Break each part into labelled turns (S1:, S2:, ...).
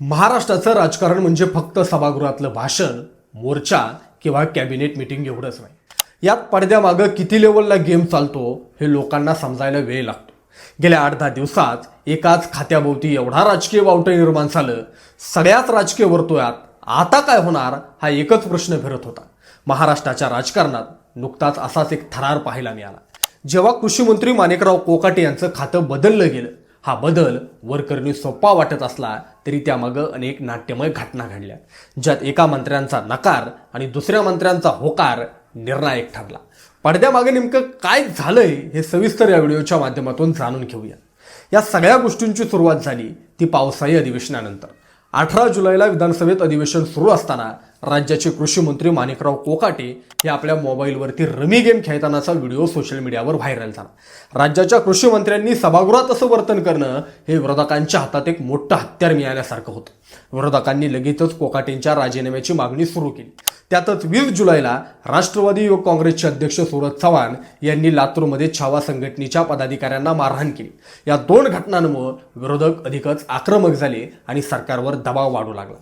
S1: महाराष्ट्राचं राजकारण म्हणजे फक्त सभागृहातलं भाषण मोर्चा किंवा कॅबिनेट मिटिंग एवढंच नाही. यात पडद्यामागं किती लेवलला गेम चालतो हे लोकांना समजायला वेळ लागतो. गेल्या आठ दहा दिवसात एकाच खात्याभोवती एवढा राजकीय वावटं निर्माण झालं सगळ्याच राजकीय वर्तुळात आता काय होणार हा एकच प्रश्न फिरत होता. महाराष्ट्राच्या राजकारणात नुकताच असाच एक थरार पाहायला मिळाला. जेव्हा कृषी मंत्री माणिकराव कोकाटे यांचं खातं बदललं गेलं हा बदल वरकरणी सोपा वाटत असला तरी त्यामागं अनेक नाट्यमय घटना घडल्या ज्यात एका मंत्र्यांचा नकार आणि दुसऱ्या मंत्र्यांचा होकार निर्णायक ठरला. पडद्यामागे नेमकं काय झालंय हे सविस्तर या व्हिडिओच्या माध्यमातून जाणून घेऊया. या सगळ्या गोष्टींची सुरुवात झाली ती पावसाळी अधिवेशनानंतर. अठरा जुलैला विधानसभेत अधिवेशन सुरू असताना राज्याचे कृषी मंत्री माणिकराव कोकाटे हे आपल्या मोबाईलवरती रमी गेम खेळतानाचा व्हिडिओ सोशल मीडियावर व्हायरल झाला. राज्याच्या कृषी मंत्र्यांनी सभागृहात असं वर्तन करणं हे विरोधकांच्या हातात एक मोठं हत्यार मिळाल्यासारखं होतं. विरोधकांनी लगेचच कोकाटेंच्या राजीनाम्याची मागणी सुरू केली. त्यातच वीस जुलैला राष्ट्रवादी युवक काँग्रेसचे अध्यक्ष सुरज चव्हाण यांनी लातूरमध्ये छावा संघटनेच्या पदाधिकाऱ्यांना मारहाण केली. या दोन घटनांमुळे विरोधक अधिकच आक्रमक झाले आणि सरकारवर दबाव वाढू लागला.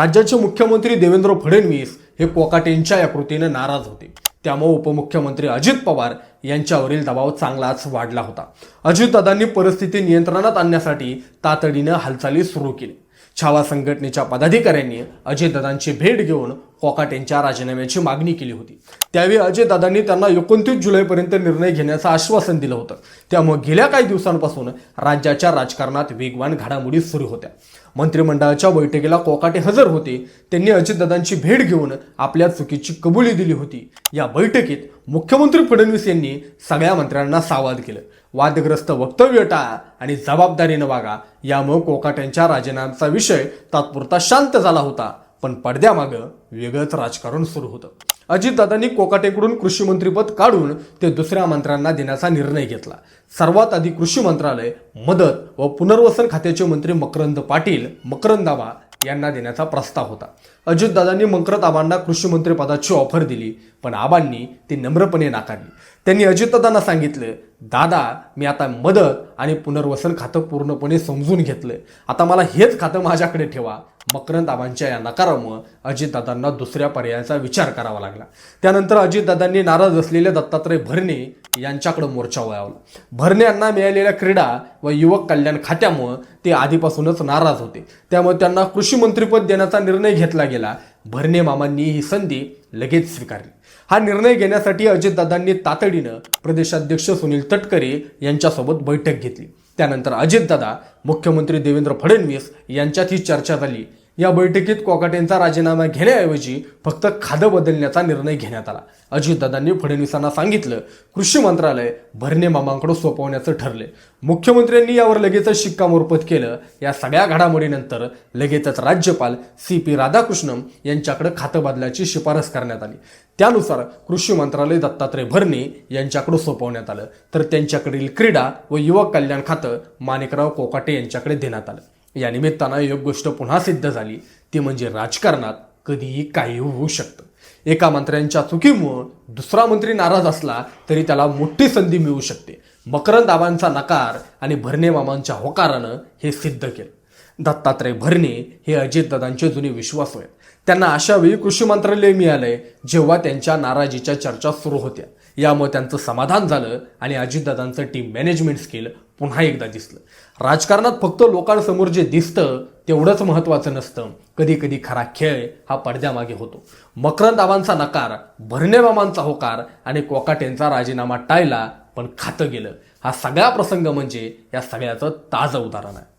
S1: राज्याचे मुख्यमंत्री देवेंद्र फडणवीस हे कोकाटेंच्या या कृतीने नाराज होते. त्यामुळे उपमुख्यमंत्री अजित पवार यांच्यावरील दबाव चांगलाच वाढला होता. अजितदादांनी परिस्थिती नियंत्रणात आणण्यासाठी तातडीनं हालचाली सुरू केली. छावा संघटनेच्या पदाधिकाऱ्यांनी अजयदादांची भेट घेऊन कोकाटेंच्या राजीनाम्याची मागणी केली होती. त्यावेळी अजयदादांनी त्यांना एकोणतीस जुलैपर्यंत निर्णय घेण्याचं आश्वासन दिलं होतं. त्यामुळे गेल्या काही दिवसांपासून राज्याच्या राजकारणात वेगवान घडामोडी सुरू होत्या. मंत्रिमंडळाच्या बैठकीला कोकाटे हजर होते. त्यांनी अजितदादांची भेट घेऊन आपल्या चुकीची कबुली दिली होती. या बैठकीत मुख्यमंत्री फडणवीस यांनी सगळ्या मंत्र्यांना सावध केलं. वादग्रस्त वक्तव्य टाळा आणि जबाबदारीनं वागा. यामुळे कोकाट्यांच्या राजीनाम्याचा विषय तात्पुरता शांत झाला होता. पण पडद्यामागं वेगळंच राजकारण सुरू होतं. अजितदादांनी कोकाटेकडून कृषी मंत्रीपद काढून ते दुसऱ्या मंत्र्यांना देण्याचा निर्णय घेतला. सर्वात आधी कृषी मंत्रालय मदत व पुनर्वसन खात्याचे मंत्री मकरंद पाटील मकरंदाबा यांना देण्याचा प्रस्ताव होता. अजितदादांनी मंकरत आबांना कृषी ऑफर दिली पण आबांनी ती नम्रपणे नाकारली. त्यांनी अजितदादांना सांगितलं दादा मी आता मदत आणि पुनर्वसन खातं पूर्णपणे समजून घेतलं आता मला हेच खातं माझ्याकडे ठेवा. मकरंद आबांच्या या नकारामुळं अजितदादांना दुसऱ्या पर्यायाचा विचार करावा लागला. त्यानंतर अजितदादांनी नाराज असलेले दत्तात्रय भरणे यांच्याकडे मोर्चा वळावला. भरणे यांना मिळालेल्या क्रीडा व युवक कल्याण खात्यामुळं ते आधीपासूनच नाराज होते. त्यामुळे त्यांना कृषी मंत्रीपद देण्याचा निर्णय घेतला गेला भरणे मामांनी ही संधी लगेच स्वीकारली. हा निर्णय घेण्यासाठी अजितदादांनी तातडीनं प्रदेशाध्यक्ष सुनील तटकरे यांच्यासोबत बैठक घेतली. त्यानंतर अजितदादा मुख्यमंत्री देवेंद्र फडणवीस यांच्यात ही चर्चा झाली. या बैठकीत कोकाटेंचा राजीनामा घेण्याऐवजी फक्त खादं बदलण्याचा निर्णय घेण्यात आला. अजितदादांनी फडणवीसांना सांगितलं कृषी मंत्रालय भरणे मामांकडे सोपवण्याचं ठरले. मुख्यमंत्र्यांनी यावर लगेचच शिक्कामोर्फत केलं. या सगळ्या घडामोडीनंतर लगेचच राज्यपाल सी पी राधाकृष्णन यांच्याकडे खातं बदलाची शिफारस करण्यात आली. त्यानुसार कृषी मंत्रालय दत्तात्रय भरणे यांच्याकडे सोपवण्यात आलं. तर त्यांच्याकडील क्रीडा व युवक कल्याण खातं माणिकराव कोकाटे यांच्याकडे देण्यात आलं. या निमित्तानं एक गोष्ट पुन्हा सिद्ध झाली. ती म्हणजे राजकारणात कधीही काही होऊ शकतं. एका मंत्र्यांच्या चुकीमुळं दुसरा मंत्री नाराज असला तरी त्याला मोठी संधी मिळू शकते. मकरंद आबांचा नकार आणि भरणे मामांच्या होकारानं हे सिद्ध केलं. दत्तात्रय भरणे हे अजितदादांचे जुने विश्वास आहेत. त्यांना अशा वेळी कृषी मंत्रालय मिळालंय जेव्हा त्यांच्या नाराजीच्या चर्चा सुरू होत्या. यामुळे त्यांचं समाधान झालं आणि अजितदादांचं टीम मॅनेजमेंट स्किल पुन्हा एकदा दिसलं. राजकारणात फक्त लोकांसमोर जे दिसतं तेवढंच महत्त्वाचं नसतं. कधी कधी खरा खेळ हा पडद्यामागे होतो. मकरंद आबांचा नकार भरणेबाबांचा होकार आणि कोकाटेंचा राजीनामा टाळला पण खातं गेलं. हा सगळा प्रसंग म्हणजे या सगळ्याचं ताजं उदाहरण आहे.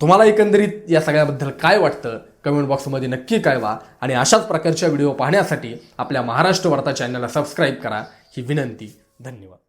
S1: तुम्हाला एकंदरीत या सगळ्याबद्दल काय वाटतं? कमेंट बॉक्समध्ये नक्की कळवा. आणि अशाच प्रकारच्या व्हिडिओ पाहण्यासाठी आपल्या महाराष्ट्र वार्ता चॅनलला सबस्क्राईब करा. ही विनंती. धन्यवाद.